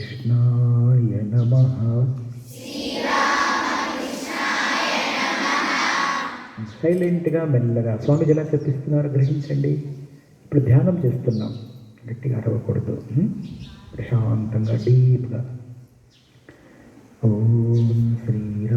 कृष्णाय नमः సైలెంట్గా మెల్లగా స్వామిజీ ఎలా చెప్పిస్తున్నారు గ్రహించండి. ఇప్పుడు ధ్యానం చేస్తున్నాం. గట్టిగా అరవకూడదు. ప్రశాంతంగా డీప్గా. ఓం శ్రీరామకృష్ణ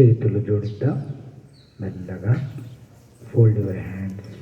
చేతులు జోడిద్దాం. మెల్లగా ఫోల్డ్ యువర్ హ్యాండ్స్